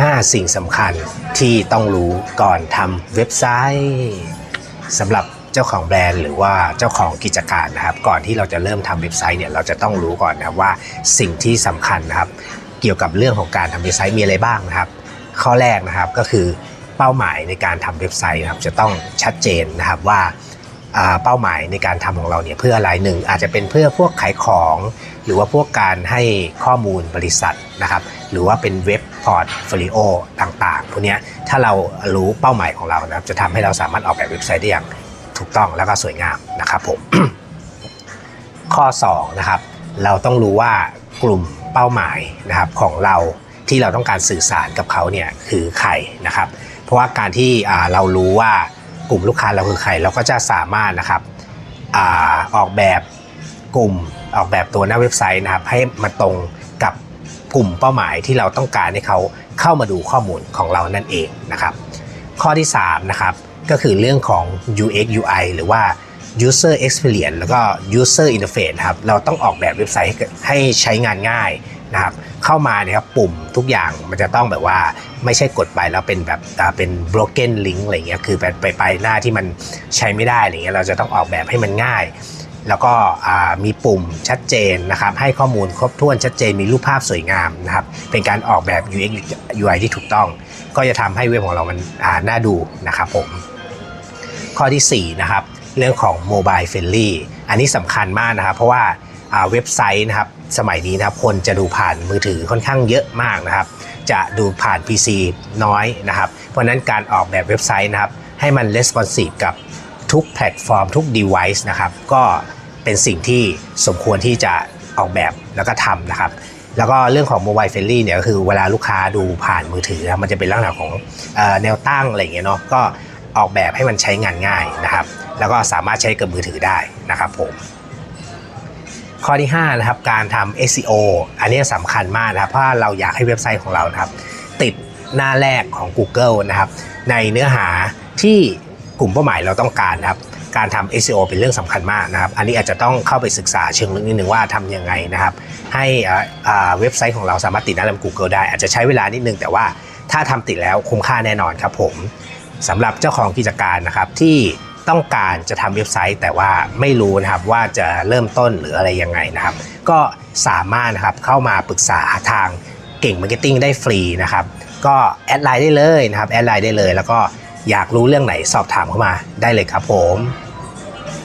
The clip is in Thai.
5 สิ่งสำคัญที่ต้องรู้ก่อนทำเว็บไซต์สำหรับเจ้าของแบรนด์หรือว่าเจ้าของกิจการนะครับ ก่อนที่เราจะเริ่มทำเว็บไซต์เนี่ยเราจะต้องรู้ก่อนนะครับว่าสิ่งที่สำคัญนะครับ เกี่ยวกับเรื่องของการทำเว็บไซต์มีอะไรบ้างนะครับ ข้อแรกนะครับก็คือเป้าหมายในการทำเว็บไซต์นะครับจะต้องชัดเจนนะครับว่าอ่า เป้าหมายในการทำของเราเนี่ยเพื่ออะไรหนึ่งอาจจะเป็นเพื่อพวกขายของ หรือว่าพวกการให้ข้อมูลบริษัทนะครับหรือว่าเป็นเว็บพอร์ตโฟลิโอต่างๆพวกนี้ถ้าเรารู้เป้าหมายของเรานะครับจะทำให้เราสามารถออกแบบเว็บไซต์ได้อย่างถูกต้องแล้วก็สวยงามนะครับผมข้อ2นะครับเราต้องรู้ว่ากลุ่มเป้าหมายนะครับของเราที่เราต้องการสื่อสารกับเขาเนี่ยคือใครนะครับ เพราะว่าการที่เรารู้ว่า กลุ่มลูกค้าเราคือใครเราก็จะสามารถนะครับอออกแบบกลุ่มออกแบบตัวหน้าเว็บไซต์นะครับ ให้มันตรงกับกลุ่มเป้าหมายที่เราต้องการให้เขาเข้ามาดูข้อมูลของเรานั่นเองนะครับ ข้อที่3นะครับก็คือเรื่องของ UX UI หรือว่า User Experience แล้วก็ User Interface ครับเราต้องออกแบบเว็บไซต์ให้ใช้งานง่าย นะครับเข้ามาเนี่ยครับปุ่มทุกอย่างมันจะต้องแบบว่าไม่ใช่กดไปแล้วเป็นแบบเป็น broken link อะไรเงี้ยคือไปไปไปหน้าที่มันใช้ไม่ได้อะไรเงี้ยเราจะต้องออกแบบให้มันง่าย แล้วก็มีปุ่มชัดเจนนะครับให้ข้อมูลครบถ้วนชัดเจนมีรูปภาพสวยงามนะครับเป็นการออกแบบ UX UI ที่ถูกต้อง ก็จะทำให้เว็บของเรามันน่าดูนะครับผมข้อทีสี่4นะครับเรื่องของ Mobile Friendly อันนี้สำคัญมากนะครับเพราะว่า เว็บไซต์นะครับสมัยนี้นะครับคนจะดูผ่านมือถือค่อนข้างเยอะมากนะครับ จะดูผ่าน PC น้อยนะครับ เพราะนั้นการออกแบบเว็บไซต์นะครับให้มัน responsive กับทุกแพลตฟอร์มทุก device นะครับก็เป็นสิ่งที่สมควรที่จะออกแบบแล้วก็ทำนะครับ แล้วก็เรื่องของ mobile friendly เนี่ยก็คือเวลาลูกค้าดูผ่านมือถือนะมันจะเป็นลักษณะของเอ่อแนวตั้งอะไรเงี้ยเนาะก็ออกแบบให้มันใช้งานง่ายนะครับ แล้วก็สามารถใช้กับมือถือได้นะครับผม ข้อที่5นะครับการทำ SEO อันนี้สำคัญมากนะครับเพราะเราอยากให้เว็บไซต์ของเรานะครับ ติดหน้าแรกของ Google นะครับ ในเนื้อหาที่กลุ่มเป้าหมายเราต้องการนะครับการทำ SEO เป็นเรื่องสำคัญมากนะครับ อันนี้อาจจะต้องเข้าไปศึกษาเชิงลึกนิดนึงว่าทำยังไงนะครับ ให้อ่าเว็บไซต์ของเราสามารถติดหน้าแรก Google ได้ อาจจะใช้เวลานิดนึงแต่ว่าถ้าทำติดแล้วคุ้มค่าแน่นอนครับผมสำหรับเจ้าของกิจการนะครับที่ ต้องการจะทำเว็บไซต์ แต่ว่าไม่รู้นะครับว่าจะเริ่มต้นหรืออะไรยังไงนะครับ ก็สามารถนะครับเข้ามาปรึกษาทางเก่งมาร์เก็ตติ้งได้ฟรีนะครับ ก็แอดไลน์ได้เลยนะครับแอดไลน์ได้เลย แล้วก็อยากรู้เรื่องไหนสอบถามเข้ามาได้เลยครับผม